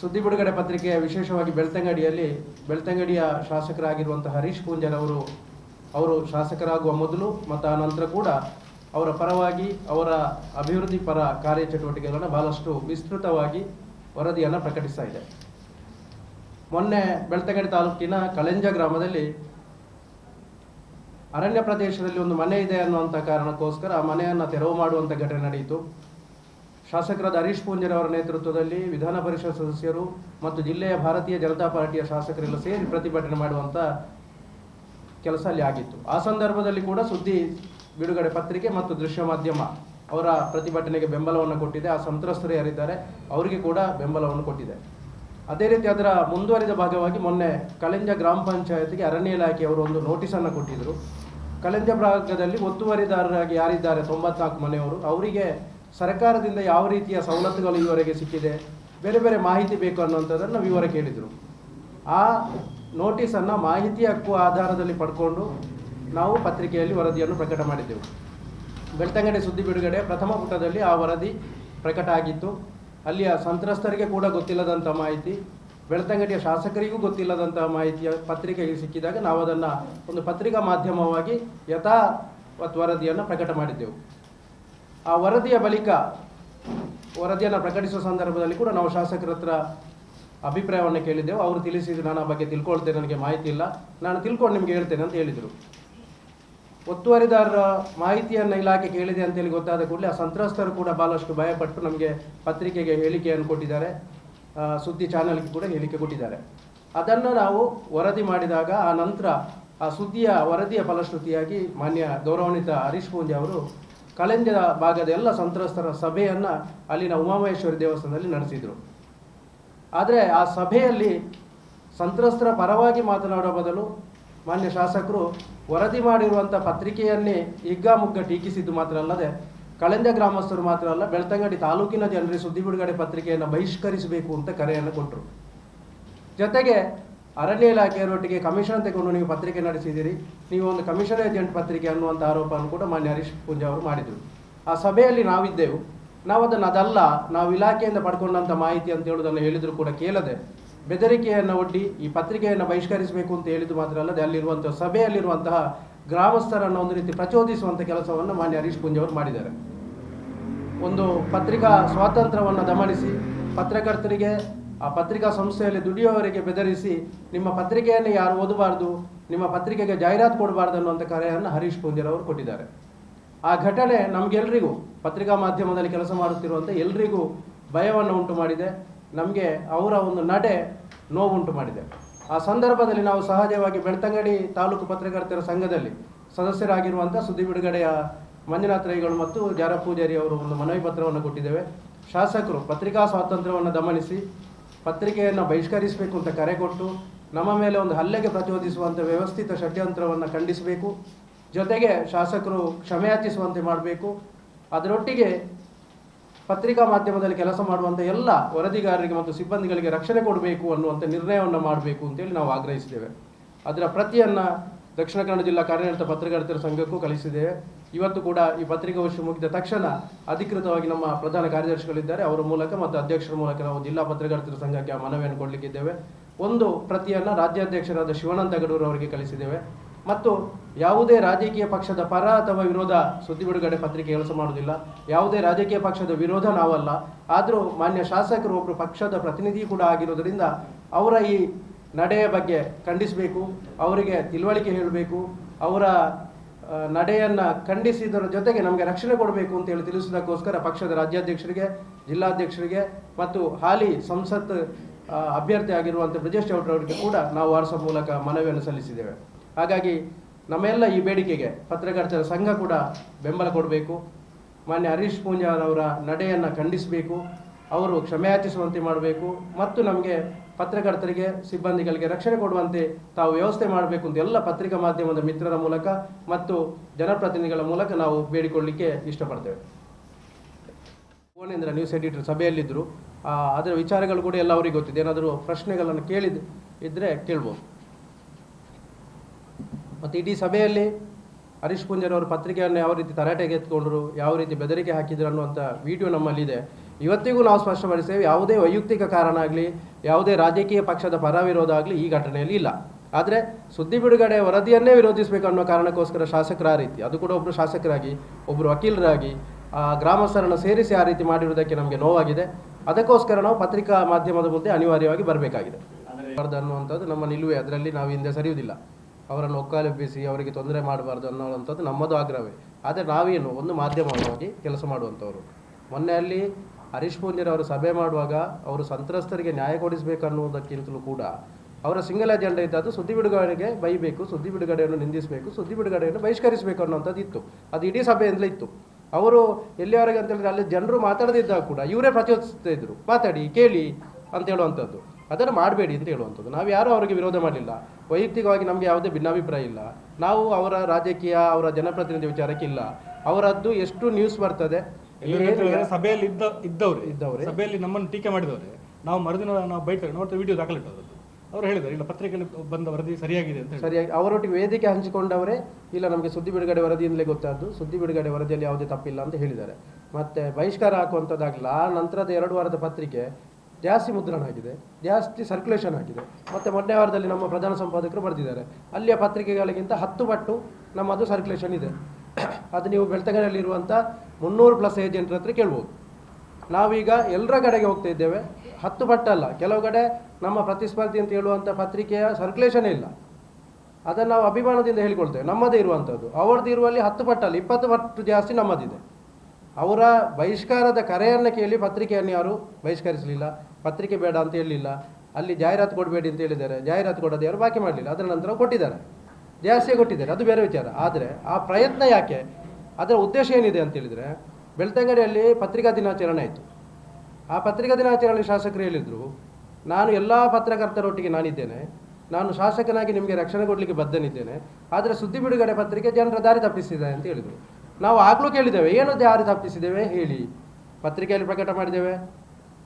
ಸುದ್ದಿ ಬಿಡುಗಡೆ ಪತ್ರಿಕೆಯ ವಿಶೇಷವಾಗಿ ಬೆಳ್ತಂಗಡಿಯಲ್ಲಿ ಬೆಳ್ತಂಗಡಿಯ ಶಾಸಕರಾಗಿರುವಂತಹ ಹರೀಶ್ ಕುಂಜನ್ ಅವರು ಅವರು ಶಾಸಕರಾಗುವ ಮೊದಲು ಮತ್ತು ಆ ನಂತರ ಕೂಡ ಅವರ ಪರವಾಗಿ ಅವರ ಅಭಿವೃದ್ಧಿ ಪರ ಕಾರ್ಯಚಟುವಟಿಕೆಗಳನ್ನು ಬಹಳಷ್ಟು ವಿಸ್ತೃತವಾಗಿ ವರದಿಯನ್ನು ಪ್ರಕಟಿಸ್ತಾ ಇದೆ. ಮೊನ್ನೆ ಬೆಳ್ತಂಗಡಿ ತಾಲೂಕಿನ ಕಳೆಂಜ ಗ್ರಾಮದಲ್ಲಿ ಅರಣ್ಯ ಪ್ರದೇಶದಲ್ಲಿ ಒಂದು ಮನೆ ಇದೆ ಅನ್ನುವಂಥ ಕಾರಣಕ್ಕೋಸ್ಕರ ಆ ಮನೆಯನ್ನು ತೆರವು ಮಾಡುವಂಥ ಘಟನೆ ನಡೆಯಿತು. ಶಾಸಕರಾದ ಹರೀಶ್ ಪೂಂಜರವರ ಅವರ ನೇತೃತ್ವದಲ್ಲಿ ವಿಧಾನ ಪರಿಷತ್ ಸದಸ್ಯರು ಮತ್ತು ಜಿಲ್ಲೆಯ ಭಾರತೀಯ ಜನತಾ ಪಾರ್ಟಿಯ ಶಾಸಕರೆಲ್ಲ ಸೇರಿ ಪ್ರತಿಭಟನೆ ಮಾಡುವಂಥ ಕೆಲಸ ಅಲ್ಲಿ ಆಗಿತ್ತು. ಆ ಸಂದರ್ಭದಲ್ಲಿ ಕೂಡ ಸುದ್ದಿ ಬಿಡುಗಡೆ ಪತ್ರಿಕೆ ಮತ್ತು ದೃಶ್ಯ ಮಾಧ್ಯಮ ಅವರ ಪ್ರತಿಭಟನೆಗೆ ಬೆಂಬಲವನ್ನು ಕೊಟ್ಟಿದೆ. ಆ ಸಂತ್ರಸ್ತರು ಯಾರಿದ್ದಾರೆ ಅವರಿಗೆ ಕೂಡ ಬೆಂಬಲವನ್ನು ಕೊಟ್ಟಿದೆ. ಅದೇ ರೀತಿ ಅದರ ಮುಂದುವರಿದ ಭಾಗವಾಗಿ ಮೊನ್ನೆ ಕಲೆಂಜ ಗ್ರಾಮ ಪಂಚಾಯತ್ಗೆ ಅರಣ್ಯ ಇಲಾಖೆಯವರು ಒಂದು ನೋಟಿಸನ್ನು ಕೊಟ್ಟಿದ್ದರು ಕಲೆಂಜ ಭಾಗದಲ್ಲಿ ಒತ್ತುವರಿದಾರರಾಗಿ ಯಾರಿದ್ದಾರೆ ತೊಂಬತ್ನಾಲ್ಕು ಮನೆಯವರು. ಅವರಿಗೆ ಸರ್ಕಾರದಿಂದ ಯಾವ ರೀತಿಯ ಸವಲತ್ತುಗಳು ಈವರೆಗೆ ಸಿಕ್ಕಿದೆ, ಬೇರೆ ಬೇರೆ ಮಾಹಿತಿ ಬೇಕು ಅನ್ನುವಂಥದ್ದನ್ನು ವಿವರ ಕೇಳಿದರು. ಆ ನೋಟಿಸನ್ನು ಮಾಹಿತಿ ಹಕ್ಕು ಆಧಾರದಲ್ಲಿ ಪಡ್ಕೊಂಡು ನಾವು ಪತ್ರಿಕೆಯಲ್ಲಿ ವರದಿಯನ್ನು ಪ್ರಕಟ ಮಾಡಿದ್ದೆವು. ಬೆಳ್ತಂಗಡಿ ಸುದ್ದಿ ಬಿಡುಗಡೆ ಪ್ರಥಮ ಪುಟದಲ್ಲಿ ಆ ವರದಿ ಪ್ರಕಟ ಆಗಿತ್ತು. ಅಲ್ಲಿಯ ಸಂತ್ರಸ್ತರಿಗೆ ಕೂಡ ಗೊತ್ತಿಲ್ಲದಂಥ ಮಾಹಿತಿ, ಬೆಳ್ತಂಗಡಿಯ ಶಾಸಕರಿಗೂ ಗೊತ್ತಿಲ್ಲದಂತಹ ಮಾಹಿತಿಯ ಪತ್ರಿಕೆಗೆ ಸಿಕ್ಕಿದಾಗ ನಾವು ಅದನ್ನು ಒಂದು ಪತ್ರಿಕಾ ಮಾಧ್ಯಮವಾಗಿ ಯಥಾವತ್ ವರದಿಯನ್ನು ಪ್ರಕಟ ಮಾಡಿದ್ದೆವು. ಆ ವರದಿಯ ಬಳಿಕ ವರದಿಯನ್ನು ಪ್ರಕಟಿಸುವ ಸಂದರ್ಭದಲ್ಲಿ ಕೂಡ ನಾವು ಶಾಸಕರ ಹತ್ರ ಅಭಿಪ್ರಾಯವನ್ನು ಕೇಳಿದ್ದೆವು. ಅವರು ತಿಳಿಸಿದ್ರು ನಾನು ಆ ಬಗ್ಗೆ ತಿಳ್ಕೊಳ್ತೇನೆ, ನನಗೆ ಮಾಹಿತಿ ಇಲ್ಲ. ನಾನು ತಿಳ್ಕೊಂಡು ನಿಮಗೆ ಹೇಳ್ತೇನೆ ಅಂತ ಹೇಳಿದರು. ಒತ್ತುವರಿದಾರರ ಮಾಹಿತಿಯನ್ನು ಇಲಾಖೆ ಕೇಳಿದೆ ಅಂತೇಳಿ ಗೊತ್ತಾದ ಕೂಡಲೇ ಆ ಸಂತ್ರಸ್ತರು ಕೂಡ ಭಾಳಷ್ಟು ಭಯಪಟ್ಟು ನಮಗೆ ಪತ್ರಿಕೆಗೆ ಹೇಳಿಕೆಯನ್ನು ಕೊಟ್ಟಿದ್ದಾರೆ. ಸುದ್ದಿ ಚಾನಲ್ಗೆ ಕೂಡ ಹೇಳಿಕೆ ಕೊಟ್ಟಿದ್ದಾರೆ. ಅದನ್ನು ನಾವು ವರದಿ ಮಾಡಿದಾಗ ಆ ನಂತರ ಆ ಸುದ್ದಿಯ ವರದಿಯ ಫಲಶ್ರುತಿಯಾಗಿ ಮಾನ್ಯ ಗೌರವಾನ್ವಿತ ಹರೀಶ್ ಪೂಂಜೆ ಅವರು ಕಳೆಂಜ ಭಾಗದ ಎಲ್ಲ ಸಂತ್ರಸ್ತರ ಸಭೆಯನ್ನು ಅಲ್ಲಿನ ಉಮಾಮಹೇಶ್ವರಿ ದೇವಸ್ಥಾನದಲ್ಲಿ ನಡೆಸಿದರು. ಆದರೆ ಆ ಸಭೆಯಲ್ಲಿ ಸಂತ್ರಸ್ತರ ಪರವಾಗಿ ಮಾತನಾಡುವ ಬದಲು ಮಾನ್ಯ ಶಾಸಕರು ವರದಿ ಮಾಡಿರುವಂಥ ಪತ್ರಿಕೆಯನ್ನೇ ಹಿಗ್ಗಾಮುಗ್ಗ ಟೀಕಿಸಿದ್ದು ಮಾತ್ರ ಅಲ್ಲದೆ ಕಳೆಂದ ಗ್ರಾಮಸ್ಥರು ಮಾತ್ರ ಅಲ್ಲ, ಬೆಳ್ತಂಗಡಿ ತಾಲೂಕಿನ ಜನರಿಗೆ ಸುದ್ದಿ ಬಿಡುಗಡೆ ಪತ್ರಿಕೆಯನ್ನು ಬಹಿಷ್ಕರಿಸಬೇಕು ಅಂತ ಕರೆಯನ್ನು ಕೊಟ್ಟರು ಜೊತೆಗೆ ಅರಣ್ಯ ಇಲಾಖೆಯವರೊಟ್ಟಿಗೆ ಕಮಿಷನ್ ತೆಗೊಂಡು ನೀವು ಪತ್ರಿಕೆ ನಡೆಸಿದ್ದೀರಿ. ನೀವು ಒಂದು ಕಮಿಷನ್ ಏಜೆಂಟ್ ಪತ್ರಿಕೆ ಅನ್ನುವಂಥ ಆರೋಪವನ್ನು ಕೂಡ ಮಾನ್ಯ ಹರೀಶ್ ಪೂಂಜಾ ಅವರು ಮಾಡಿದರು. ಆ ಸಭೆಯಲ್ಲಿ ನಾವಿದ್ದೆವು. ನಾವು ಅದನ್ನು ಅದಲ್ಲ, ನಾವು ಇಲಾಖೆಯಿಂದ ಪಡ್ಕೊಂಡಂಥ ಮಾಹಿತಿ ಅಂತ ಹೇಳೋದನ್ನು ಹೇಳಿದರೂ ಕೂಡ ಕೇಳದೆ, ಬೆದರಿಕೆಯನ್ನು ಒಡ್ಡಿ ಈ ಪತ್ರಿಕೆಯನ್ನು ಬಹಿಷ್ಕರಿಸಬೇಕು ಅಂತ ಹೇಳಿದ್ದು ಮಾತ್ರ ಅಲ್ಲದೆ ಅಲ್ಲಿರುವಂಥ ಸಭೆಯಲ್ಲಿರುವಂತಹ ಗ್ರಾಮಸ್ಥರನ್ನು ಒಂದು ರೀತಿ ಪ್ರಚೋದಿಸುವಂಥ ಕೆಲಸವನ್ನು ಮಾನ್ಯ ಹರೀಶ್ ಪೂಂಜೆ ಅವರು ಮಾಡಿದ್ದಾರೆ. ಒಂದು ಪತ್ರಿಕಾ ಸ್ವಾತಂತ್ರ್ಯವನ್ನು ದಮನಿಸಿ, ಪತ್ರಕರ್ತರಿಗೆ ಆ ಪತ್ರಿಕಾ ಸಂಸ್ಥೆಯಲ್ಲಿ ದುಡಿಯುವವರಿಗೆ ಬೆದರಿಸಿ ನಿಮ್ಮ ಪತ್ರಿಕೆಯನ್ನು ಯಾರು ಓದಬಾರ್ದು, ನಿಮ್ಮ ಪತ್ರಿಕೆಗೆ ಜಾಹೀರಾತು ಕೊಡಬಾರ್ದು ಅನ್ನುವಂಥ ಕರೆಯನ್ನು ಹರೀಶ್ ಪೂಂಜಲ್ ಅವರು ಕೊಟ್ಟಿದ್ದಾರೆ. ಆ ಘಟನೆ ನಮಗೆಲ್ಲರಿಗೂ ಪತ್ರಿಕಾ ಮಾಧ್ಯಮದಲ್ಲಿ ಕೆಲಸ ಮಾಡುತ್ತಿರುವಂಥ ಎಲ್ರಿಗೂ ಭಯವನ್ನು ಉಂಟು ಮಾಡಿದೆ. ನಮಗೆ ಅವರ ಒಂದು ನಡೆ ನೋವುಂಟು ಮಾಡಿದೆ. ಆ ಸಂದರ್ಭದಲ್ಲಿ ನಾವು ಸಹಜವಾಗಿ ಬೆಳ್ತಂಗಡಿ ತಾಲೂಕು ಪತ್ರಕರ್ತರ ಸಂಘದಲ್ಲಿ ಸದಸ್ಯರಾಗಿರುವಂಥ ಸುದ್ದಿ ಬಿಡುಗಡೆಯ ಮಂಜುನಾಥ್ ರೈಗಳು ಮತ್ತು ಜಾರ ಪೂಜಾರಿ ಅವರು ಒಂದು ಮನವಿ ಪತ್ರವನ್ನು ಕೊಟ್ಟಿದ್ದೇವೆ. ಶಾಸಕರು ಪತ್ರಿಕಾ ಸ್ವಾತಂತ್ರ್ಯವನ್ನು ದಮನಿಸಿ ಪತ್ರಿಕೆಯನ್ನು ಬಹಿಷ್ಕರಿಸಬೇಕು ಅಂತ ಕರೆ ಕೊಟ್ಟು ನಮ್ಮ ಮೇಲೆ ಒಂದು ಹಲ್ಲೆಗೆ ಪ್ರಚೋದಿಸುವಂಥ ವ್ಯವಸ್ಥಿತ ಷಡ್ಯಂತ್ರವನ್ನು ಖಂಡಿಸಬೇಕು. ಜೊತೆಗೆ ಶಾಸಕರು ಕ್ಷಮೆಯಾಚಿಸುವಂತೆ ಮಾಡಬೇಕು. ಅದರೊಟ್ಟಿಗೆ ಪತ್ರಿಕಾ ಮಾಧ್ಯಮದಲ್ಲಿ ಕೆಲಸ ಮಾಡುವಂಥ ಎಲ್ಲ ವರದಿಗಾರರಿಗೆ ಮತ್ತು ಸಿಬ್ಬಂದಿಗಳಿಗೆ ರಕ್ಷಣೆ ಕೊಡಬೇಕು ಅನ್ನುವಂಥ ನಿರ್ಣಯವನ್ನು ಮಾಡಬೇಕು ಅಂತೇಳಿ ನಾವು ಆಗ್ರಹಿಸಿದ್ದೇವೆ. ಅದರ ಪ್ರತಿಯನ್ನು ದಕ್ಷಿಣ ಕನ್ನಡ ಜಿಲ್ಲಾ ಕಾರ್ಯನಿರತ ಪತ್ರಕರ್ತರ ಸಂಘಕ್ಕೂ ಕಳಿಸಿದ್ದೇವೆ ಇವತ್ತು ಕೂಡ ಈ ಪತ್ರಿಕಾಗೋಷ್ಠಿ ಮುಗಿದ ತಕ್ಷಣ ಅಧಿಕೃತವಾಗಿ ನಮ್ಮ ಪ್ರಧಾನ ಕಾರ್ಯದರ್ಶಿಗಳಿದ್ದಾರೆ. ಅವರ ಮೂಲಕ ಮತ್ತು ಅಧ್ಯಕ್ಷರ ಮೂಲಕ ನಾವು ಜಿಲ್ಲಾ ಪತ್ರಕರ್ತರ ಸಂಘಕ್ಕೆ ಮನವಿಯನ್ನು ಕೊಡಲಿಕ್ಕಿದ್ದೇವೆ. ಒಂದು ಪ್ರತಿಯನ್ನು ರಾಜ್ಯಾಧ್ಯಕ್ಷರಾದ ಶಿವಾನಂದ ಗಡೂರು ಅವರಿಗೆ ಕಳಿಸಿದ್ದೇವೆ ಮತ್ತು ಯಾವುದೇ ರಾಜಕೀಯ ಪಕ್ಷದ ಪರ ಅಥವಾ ವಿರೋಧ ಸುದ್ದಿ ಬಿಡುಗಡೆ ಪತ್ರಿಕೆ ಕೆಲಸ ಮಾಡುವುದಿಲ್ಲ. ಯಾವುದೇ ರಾಜಕೀಯ ಪಕ್ಷದ ವಿರೋಧ ನಾವಲ್ಲ. ಆದರೂ ಮಾನ್ಯ ಶಾಸಕರು ಒಬ್ಬರು ಪಕ್ಷದ ಪ್ರತಿನಿಧಿ ಕೂಡ ಆಗಿರೋದರಿಂದ ಅವರ ಈ ನಡೆಯ ಬಗ್ಗೆ ಖಂಡಿಸಬೇಕು, ಅವರಿಗೆ ತಿಳುವಳಿಕೆ ಹೇಳಬೇಕು, ಅವರ ನಡೆಯನ್ನು ಖಂಡಿಸಿದರ ಜೊತೆಗೆ ನಮಗೆ ರಕ್ಷಣೆ ಕೊಡಬೇಕು ಅಂತ ಹೇಳಿ ತಿಳಿಸಿದಕ್ಕೋಸ್ಕರ ಪಕ್ಷದ ರಾಜ್ಯಾಧ್ಯಕ್ಷರಿಗೆ, ಜಿಲ್ಲಾಧ್ಯಕ್ಷರಿಗೆ ಮತ್ತು ಹಾಲಿ ಸಂಸತ್ ಅಭ್ಯರ್ಥಿ ಆಗಿರುವಂಥ ಬ್ರಿಜೇಶ್ ಚೌಟ್ರ ಅವರಿಗೆ ಕೂಡ ನಾವು ವಾಟ್ಸಪ್ ಮೂಲಕ ಮನವಿಯನ್ನು ಸಲ್ಲಿಸಿದ್ದೇವೆ. ಹಾಗಾಗಿ ನಮ್ಮೆಲ್ಲ ಈ ಬೇಡಿಕೆಗೆ ಪತ್ರಕರ್ತರ ಸಂಘ ಕೂಡ ಬೆಂಬಲ ಕೊಡಬೇಕು. ಮಾನ್ಯ ಹರೀಶ್ ಪೂಂಜಾರವರ ನಡೆಯನ್ನು ಖಂಡಿಸಬೇಕು. ಅವರು ಕ್ಷಮೆಯಾಚಿಸುವಂತೆ ಮಾಡಬೇಕು ಮತ್ತು ನಮಗೆ ಪತ್ರಕರ್ತರಿಗೆ, ಸಿಬ್ಬಂದಿಗಳಿಗೆ ರಕ್ಷಣೆ ಕೊಡುವಂತೆ ತಾವು ವ್ಯವಸ್ಥೆ ಮಾಡಬೇಕು ಅಂತ ಎಲ್ಲ ಪತ್ರಿಕಾ ಮಾಧ್ಯಮದ ಮಿತ್ರರ ಮೂಲಕ ಮತ್ತು ಜನಪ್ರತಿನಿಧಿಗಳ ಮೂಲಕ ನಾವು ಬೇಡಿಕೊಳ್ಳಲಿಕ್ಕೆ ಇಷ್ಟಪಡ್ತೇವೆ. ಭುವನೇಂದ್ರ ನ್ಯೂಸ್ ಎಡಿಟರ್ ಸಭೆಯಲ್ಲಿದ್ದರು. ಅದರ ವಿಚಾರಗಳು ಕೂಡ ಎಲ್ಲ ಅವರಿಗೆ ಗೊತ್ತಿದೆ. ಏನಾದರೂ ಪ್ರಶ್ನೆಗಳನ್ನು ಕೇಳಿದ ಇದ್ದರೆ ಕೇಳ್ಬೋದು. ಮತ್ತು ಇಡೀ ಸಭೆಯಲ್ಲಿ ಹರೀಶ್ ಪುಂಜರ್ ಅವರು ಪತ್ರಿಕೆಯನ್ನು ಯಾವ ರೀತಿ ತರಾಟೆಗೆ ಎತ್ಕೊಂಡ್ರು, ಯಾವ ರೀತಿ ಬೆದರಿಕೆ ಹಾಕಿದ್ರು ಅನ್ನುವಂಥ ವಿಡಿಯೋ ನಮ್ಮಲ್ಲಿದೆ. ಇವತ್ತಿಗೂ ನಾವು ಸ್ಪಷ್ಟಪಡಿಸ್ತೇವೆ ಯಾವುದೇ ವೈಯಕ್ತಿಕ ಕಾರಣ ಆಗಲಿ ಯಾವುದೇ ರಾಜಕೀಯ ಪಕ್ಷದ ಪರ ವಿರೋಧ ಆಗಲಿ ಈ ಘಟನೆಯಲ್ಲಿ ಇಲ್ಲ. ಆದರೆ ಸುದ್ದಿ ಬಿಡುಗಡೆ ವರದಿಯನ್ನೇ ವಿರೋಧಿಸಬೇಕು ಅನ್ನೋ ಕಾರಣಕ್ಕೋಸ್ಕರ ಶಾಸಕರ ಆ ರೀತಿ ಅದು ಕೂಡ ಒಬ್ಬರು ಶಾಸಕರಾಗಿ ಒಬ್ಬರು ವಕೀಲರಾಗಿ ಗ್ರಾಮಸ್ಥರನ್ನು ಸೇರಿಸಿ ಆ ರೀತಿ ಮಾಡಿರುವುದಕ್ಕೆ ನಮಗೆ ನೋವಾಗಿದೆ. ಅದಕ್ಕೋಸ್ಕರ ನಾವು ಪತ್ರಿಕಾ ಮಾಧ್ಯಮದ ಮುಂದೆ ಅನಿವಾರ್ಯವಾಗಿ ಬರಬೇಕಾಗಿದೆ. ಬಾರ್ದು ಅನ್ನುವಂಥದ್ದು ನಮ್ಮ ನಿಲುವೆ ಅದರಲ್ಲಿ ನಾವು ಹಿಂದೆ ಸರಿಯುವುದಿಲ್ಲ. ಅವರನ್ನು ಒಕ್ಕಾಲೆಬ್ಬಿಸಿ ಅವರಿಗೆ ತೊಂದರೆ ಮಾಡಬಾರ್ದು ಅನ್ನೋವಂಥದ್ದು ನಮ್ಮದು ಆಗ್ರಹವೇ. ಆದರೆ ನಾವೇನು ಒಂದು ಮಾಧ್ಯಮವಾಗಿ ಕೆಲಸ ಮಾಡುವಂಥವ್ರು. ಮೊನ್ನೆ ಅಲ್ಲಿ ಹರೀಶ್ ಪೂಂಜರ್ ಅವರು ಸಭೆ ಮಾಡುವಾಗ ಅವರು ಸಂತ್ರಸ್ತರಿಗೆ ನ್ಯಾಯ ಕೊಡಿಸಬೇಕನ್ನುವುದಕ್ಕಿಂತಲೂ ಕೂಡ ಅವರ ಸಿಂಗಲ್ ಅಜೆಂಡಾ ಇದ್ದದ್ದು ಸುದ್ದಿ ಬಿಡುಗಡೆಗೆ ಬೈಬೇಕು, ಸುದ್ದಿ ಬಿಡುಗಡೆಯನ್ನು ನಿಂದಿಸಬೇಕು, ಸುದ್ದಿ ಬಿಡುಗಡೆಯನ್ನು ಬಹಿಷ್ಕರಿಸಬೇಕು ಅನ್ನುವಂಥದ್ದು ಇತ್ತು. ಅದು ಇಡೀ ಸಭೆಯಿಂದಲೇ ಇತ್ತು. ಅವರು ಎಲ್ಲಿಯವರೆಗೆ ಅಂತ ಹೇಳಿದ್ರೆ ಅಲ್ಲಿ ಜನರು ಮಾತಾಡದಿದ್ದಾಗ ಕೂಡ ಇವರೇ ಪ್ರಚೋದಿಸ್ತಾ ಇದ್ರು. ಮಾತಾಡಿ, ಕೇಳಿ ಅಂತ ಹೇಳುವಂಥದ್ದು. ಅದನ್ನು ಮಾಡಬೇಡಿ ಅಂತ ಹೇಳುವಂಥದ್ದು. ನಾವು ಯಾರೂ ಅವರಿಗೆ ವಿರೋಧ ಮಾಡಲಿಲ್ಲ. ವೈಯಕ್ತಿಕವಾಗಿ ನಮಗೆ ಯಾವುದೇ ಭಿನ್ನಾಭಿಪ್ರಾಯ ಇಲ್ಲ. ನಾವು ಅವರ ರಾಜಕೀಯ, ಅವರ ಜನಪ್ರತಿನಿಧಿ ವಿಚಾರಕ್ಕಿಲ್ಲ ಅವರದ್ದು ಎಷ್ಟು ನ್ಯೂಸ್ ಬರ್ತದೆ? ಸಭೆಯಲ್ಲಿ ಇದ್ದ ಇದ್ದವ್ರೆ. ಇದ್ದವ್ರೆ. ಸಭೆಯಲ್ಲಿ ನಮ್ಮನ್ನು ಟೀಕೆ ಮಾಡಿದವ್ರೆ. ನಾವು ಮರುದಿನ ನಾವು ಬೈತಾರೆ ನೋಡ್ತಾ ವಿಡಿಯೋ ದಾಖಲಿಟ್ಟದ್ದು ಅವ್ರು ಹೇಳಿದ್ದಾರೆ ಇಲ್ಲ ಪತ್ರಿಕೆಯಲ್ಲಿ ಬಂದ ವರದಿ ಸರಿಯಾಗಿದೆ ಅಂತ ಸರಿಯಾಗಿ ಅವರೊಟ್ಟಿಗೆ ವೇದಿಕೆ ಹಂಚಿಕೊಂಡವರೇ ಇಲ್ಲ ನಮಗೆ ಸುದ್ದಿ ಬಿಡುಗಡೆ ವರದಿಯಿಂದಲೇ ಗೊತ್ತಾದ್ದು. ಸುದ್ದಿ ಬಿಡುಗಡೆ ವರದಿಯಲ್ಲಿ ಯಾವುದೇ ತಪ್ಪಿಲ್ಲ ಅಂತ ಹೇಳಿದ್ದಾರೆ. ಮತ್ತೆ ಬಹಿಷ್ಕಾರ ಹಾಕುವಂಥದ್ದಾಗಲಿಲ್ಲ ಆ ನಂತರದ ಎರಡು ವಾರದ ಪತ್ರಿಕೆ ಜಾಸ್ತಿ ಮುದ್ರಣ ಆಗಿದೆ ಜಾಸ್ತಿ ಸರ್ಕ್ಯುಲೇಷನ್ ಆಗಿದೆ. ಮತ್ತೆ ಮೊನ್ನೆ ವಾರದಲ್ಲಿ ನಮ್ಮ ಪ್ರಧಾನ ಸಂಪಾದಕರು ಬರೆದಿದ್ದಾರೆ. ಅಲ್ಲಿಯ ಪತ್ರಿಕೆಗಳಿಗಿಂತ ಹತ್ತು ಪಟ್ಟು ನಮ್ಮದು ಸರ್ಕ್ಯುಲೇಷನ್ ಇದೆ. ಅದು ನೀವು ಬೆಳ್ತಂಗಡಿಯಲ್ಲಿರುವಂಥ ಮುನ್ನೂರು ಪ್ಲಸ್ ಏಜೆಂಟ್ರ ಹತ್ರ ಕೇಳ್ಬೋದು. ನಾವೀಗ ಎಲ್ಲರ ಕಡೆಗೆ ಹೋಗ್ತಾ ಇದ್ದೇವೆ. ಹತ್ತು ಪಟ್ಟಲ್ಲ ಕೆಲವು ಕಡೆ ನಮ್ಮ ಪ್ರತಿಸ್ಪರ್ಧಿ ಅಂತ ಹೇಳುವಂಥ ಪತ್ರಿಕೆಯ ಸರ್ಕ್ಯುಲೇಷನ್ ಇಲ್ಲ. ಅದನ್ನು ನಾವು ಅಭಿಮಾನದಿಂದ ಹೇಳಿಕೊಳ್ತೇವೆ. ನಮ್ಮದೇ ಇರುವಂಥದ್ದು ಅವ್ರದ್ದು ಇರುವಲ್ಲಿ ಹತ್ತು ಪಟ್ಟಲ್ಲ ಇಪ್ಪತ್ತು ಪಟ್ಟು ಜಾಸ್ತಿ ನಮ್ಮದಿದೆ. ಅವರ ಬಹಿಷ್ಕಾರದ ಕರೆಯನ್ನು ಕೇಳಿ ಪತ್ರಿಕೆಯನ್ನು ಯಾರು ಬಹಿಷ್ಕರಿಸಲಿಲ್ಲ, ಪತ್ರಿಕೆ ಬೇಡ ಅಂತ ಹೇಳಲಿಲ್ಲ, ಅಲ್ಲಿ ಜಾಹೀರಾತು ಕೊಡಬೇಡಿ ಅಂತ ಹೇಳಿದ್ದಾರೆ, ಜಾಹೀರಾತು ಕೊಡೋದು ಯಾರು ಬಾಕಿ ಮಾಡಲಿಲ್ಲ. ಅದರ ನಂತರ ಕೊಟ್ಟಿದ್ದಾರೆ. ಜಾಸ್ತಿ ಕೊಟ್ಟಿದ್ದಾರೆ. ಅದು ಬೇರೆ ವಿಚಾರ. ಆದರೆ ಆ ಪ್ರಯತ್ನ ಯಾಕೆ? ಅದರ ಉದ್ದೇಶ ಏನಿದೆ ಅಂತ ಹೇಳಿದರೆ, ಬೆಳ್ತಂಗಡಿಯಲ್ಲಿ ಪತ್ರಿಕಾ ದಿನಾಚರಣೆ ಆಯಿತು. ಆ ಪತ್ರಿಕಾ ದಿನಾಚರಣೆ ಶಾಸಕರು ಹೇಳಿದರು, ನಾನು ಎಲ್ಲ ಪತ್ರಕರ್ತರೊಟ್ಟಿಗೆ ನಾನಿದ್ದೇನೆ, ನಾನು ಶಾಸಕನಾಗಿ ನಿಮಗೆ ರಕ್ಷಣೆ ಕೊಡಲಿಕ್ಕೆ ಬದ್ಧನಿದ್ದೇನೆ, ಆದರೆ ಸುದ್ದಿ ಬಿಡುಗಡೆ ಪತ್ರಿಕೆ ಜನರ ದಾರಿ ತಪ್ಪಿಸಿದೆ ಅಂತ ಹೇಳಿದರು. ನಾವು ಆಗಲೂ ಕೇಳಿದ್ದೇವೆ, ಏನು ದಾರಿ ತಪ್ಪಿಸಿದ್ದೇವೆ ಹೇಳಿ. ಪತ್ರಿಕೆಯಲ್ಲಿ ಪ್ರಕಟ ಮಾಡಿದ್ದೇವೆ,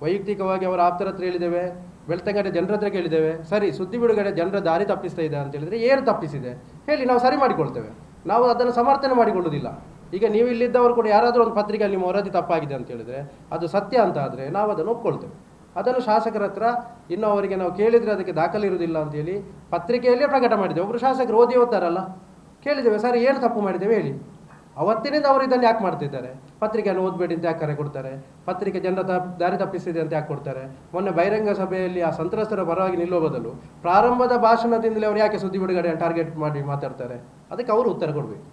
ವೈಯಕ್ತಿಕವಾಗಿ ಅವರ ಆಪ್ತರ ಹತ್ರ ಹೇಳಿದ್ದೇವೆ, ಬೆಳ್ತಂಗಡೆ ಜನರ ಹತ್ರ ಕೇಳಿದ್ದೇವೆ, ಸರಿ, ಸುದ್ದಿ ಬಿಡುಗಡೆ ಜನರ ದಾರಿ ತಪ್ಪಿಸ್ತಾ ಇದೆ ಅಂತ ಹೇಳಿದರೆ ಏನು ತಪ್ಪಿಸಿದೆ ಹೇಳಿ ನಾವು ಸರಿ ಮಾಡಿಕೊಳ್ತೇವೆ. ನಾವು ಅದನ್ನು ಸಮರ್ಥನೆ ಮಾಡಿಕೊಳ್ಳುವುದಿಲ್ಲ. ಈಗ ನೀವು ಇಲ್ಲಿದ್ದವರು ಕೂಡ ಯಾರಾದರೂ ಒಂದು ಪತ್ರಿಕೆಯಲ್ಲಿ ನಿಮ್ಮ ವರದಿ ತಪ್ಪಾಗಿದೆ ಅಂತ ಹೇಳಿದರೆ ಅದು ಸತ್ಯ ಅಂತ ಆದರೆ ನಾವು ಅದನ್ನು ಒಪ್ಕೊಳ್ತೇವೆ. ಅದನ್ನು ಶಾಸಕರ ಹತ್ರ ಇನ್ನು ಅವರಿಗೆ ನಾವು ಕೇಳಿದರೆ ಅದಕ್ಕೆ ದಾಖಲೆ ಇರುವುದಿಲ್ಲ ಅಂತೇಳಿ ಪತ್ರಿಕೆಯಲ್ಲೇ ಪ್ರಕಟ ಮಾಡಿದ್ದೇವೆ. ಒಬ್ಬರು ಶಾಸಕರು ಓದಿ ಓದ್ತಾರಲ್ಲ, ಕೇಳಿದ್ದೇವೆ, ಸರ್, ಏನು ತಪ್ಪು ಮಾಡಿದ್ದೇವೆ? ಹೇಳಿ. ಅವತ್ತಿನಿಂದ ಅವರು ಇದನ್ನು ಯಾಕೆ ಮಾಡ್ತಿದ್ದಾರೆ? ಪತ್ರಿಕೆಯನ್ನು ಓದಬೇಡಿ ಅಂತ ಯಾಕೆ ಕರೆ ಕೊಡ್ತಾರೆ? ಪತ್ರಿಕೆ ಜನರ ತ ದಾರಿ ತಪ್ಪಿಸಿದೆ ಅಂತ ಯಾಕೆ ಕೊಡ್ತಾರೆ? ಮೊನ್ನೆ ಬಹಿರಂಗ ಸಭೆಯಲ್ಲಿ ಆ ಸಂತ್ರಸ್ತರ ಪರವಾಗಿ ನಿಲ್ಲುವ ಬದಲು ಪ್ರಾರಂಭದ ಭಾಷಣದಿಂದಲೇ ಅವರು ಯಾಕೆ ಸುದ್ದಿ ಬಿಡುಗಡೆ ಟಾರ್ಗೆಟ್ ಮಾಡಿ ಮಾತಾಡ್ತಾರೆ? ಅದಕ್ಕೆ ಅವರು ಉತ್ತರ ಕೊಡಬೇಕು.